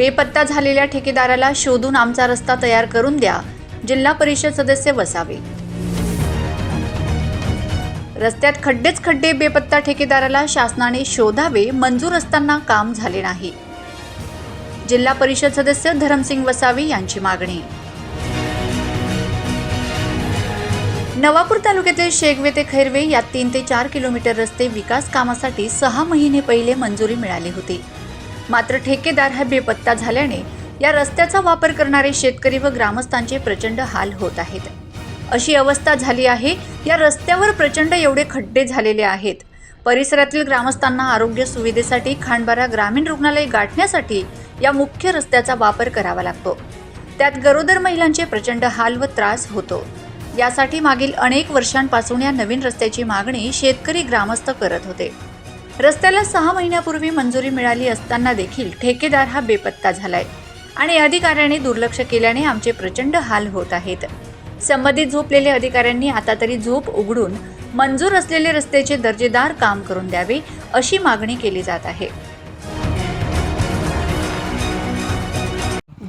बेपत्ता झालेल्या ठेकेदाराला शोधून आमचा रस्ता तयार करून द्या. जिल्हा परिषद सदस्य वसावे. रस्त्यात खड्डेच खड्डे बेपत्ता ठेकेदाराला शासनाने शोधावे मंजूर असताना काम झाले नाही. जिल्हा परिषद सदस्य धरमसिंग वसावे यांची मागणी. नवापूर तालुक्यातील शेगवे ते खैरवे या तीन ते चार किलोमीटर रस्ते विकास कामासाठी सहा महिने पहिले मंजुरी मिळाली होती. मात्र ठेकेदार हा बेपत्ता झाल्याने या रस्त्याचा वापर करणारे शेतकरी व ग्रामस्थांचे प्रचंड हाल होत आहेत. अशी अवस्था झाली आहे या रस्त्यावर प्रचंड एवढे खड्डे झालेले आहेत. परिसरातील ग्रामस्थांना आरोग्य सुविधेसाठी खांडबारा ग्रामीण रुग्णालय गाठण्यासाठी या मुख्य रस्त्याचा वापर करावा लागतो. त्यात गरोदर महिलांचे प्रचंड हाल व त्रास होतो. यासाठी मागील अनेक वर्षांपासून या नवीन रस्त्याची मागणी शेतकरी ग्रामस्थ करत होते. रस्त्याला सहा महिन्यापूर्वी मंजुरी मिळाली असताना देखील ठेकेदार हा बेपत्ता झालाय. आणि अधिकाऱ्याने दुर्लक्ष केल्याने आमचे प्रचंड हाल होत आहेत. संबंधित झोपलेल्या अधिकाऱ्यांनी आता तरी झोप उघडून मंजूर असलेले रस्त्याचे दर्जेदार काम करून द्यावे अशी मागणी केली जात आहे.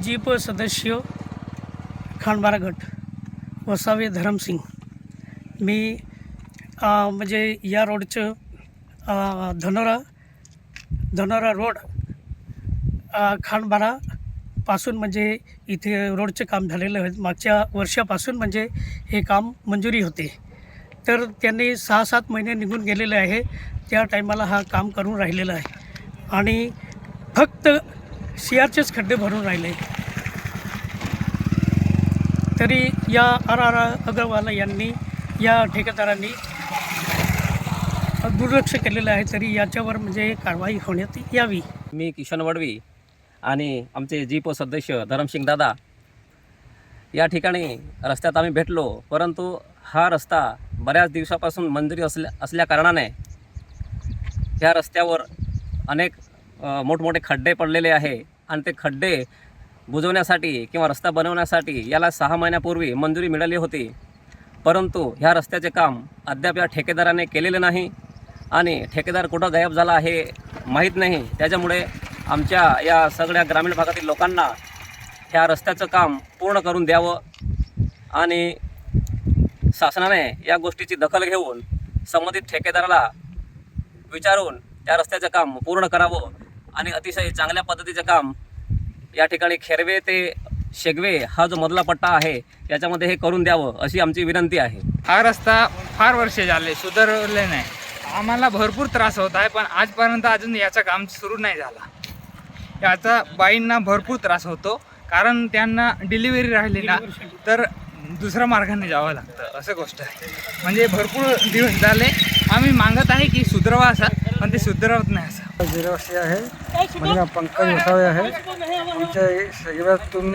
जीप सदस्य खांडबारा गट वसावे धरमसिंग. मी म्हणजे या रोडचं धनोरा धनोरा रोड अ, पासून म्हणजे इथे रोडचं काम झालेलं आहे मागच्या वर्षापासून म्हणजे हे काम मंजुरी होते तर त्यांनी सहा सात महिने निघून गेलेले आहे त्या टायमाला हा काम करून राहिलेलं आहे आणि फक्त सिआरचेच खड्डे भरून राहिले तरी या आर आर अग्रवाल यांनी या ठेकेदारांनी दुर्लक्ष केलेलं आहे तरी याच्यावर म्हणजे कारवाई होण्यात यावी. मी किशन वडवी आणि आमचे जीप सदस्य धरमसिंग दादा. या ठिकाणी रस्त्यात आम्ही भेटलो परंतु हा रस्ता बऱ्याच दिवसापासून मंजुरी असल्या असल्या कारणाने ह्या रस्त्यावर अनेक मोठमोठे खड्डे पडलेले आहे आणि ते खड्डे बुजवण्यासाठी किंवा रस्ता बनवण्यासाठी याला सहा महिन्यापूर्वी मंजुरी मिळाली होती. परंतु ह्या रस्त्याचे काम अद्याप या ठेकेदाराने केलेले नाही. आणि ठेकेदार कुठं गायब झाला हे माहीत नाही. त्याच्यामुळे आमच्या या सगळ्या ग्रामीण भागातील लोकांना ह्या रस्त्याचं काम पूर्ण करून द्यावं आणि शासनाने या गोष्टीची दखल घेऊन संबंधित ठेकेदाराला विचारून त्या रस्त्याचं काम पूर्ण करावं आणि अतिशय चांगल्या पद्धतीचं काम या ठिकाणी खेरवे ते शेगवे हा जो मधला पट्टा आहे याच्यामध्ये हे करून द्यावं अशी आमची विनंती आहे. हा रस्ता फार वर्षे झाले सुधारले नाही. आम्हाला भरपूर त्रास होत आहे पण आजपर्यंत अजून याचं काम सुरू नाही झाला. याचा बाईंना भरपूर त्रास होतो कारण त्यांना डिलिव्हरी राहिली ना तर दुसऱ्या मार्गाने जावं लागतं असं गोष्ट आहे. म्हणजे भरपूर दिवस झाले आम्ही मागत आहे की सुधरवा असा पण ते सुधरवत नाही असा. गिरवासी आहे म्हणजे पंकज वसावे आहे. आमच्या सगळ्यातून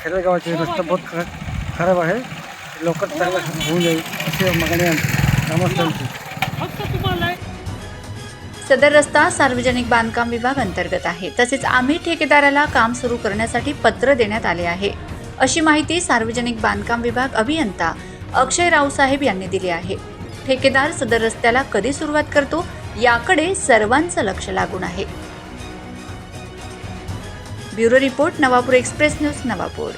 खेडेगावाचे रस्ता बहुत ख खराब आहे. लवकर चांगला होऊन जाईल अशी मागणी आहे नमस्कार. सदर रस्ता सार्वजनिक बांधकाम विभाग अंतर्गत आहे. तसेच आम्ही ठेकेदाराला काम सुरू करण्यासाठी पत्र देण्यात आले आहे. अशी माहिती सार्वजनिक बांधकाम विभाग अभियंता अक्षय रावसाहेब यांनी दिली आहे. ठेकेदार सदर रस्त्याला कधी सुरुवात करतो याकडे सर्वांचं लक्ष लागून आहे. Bureau report Navapur express news Navapur.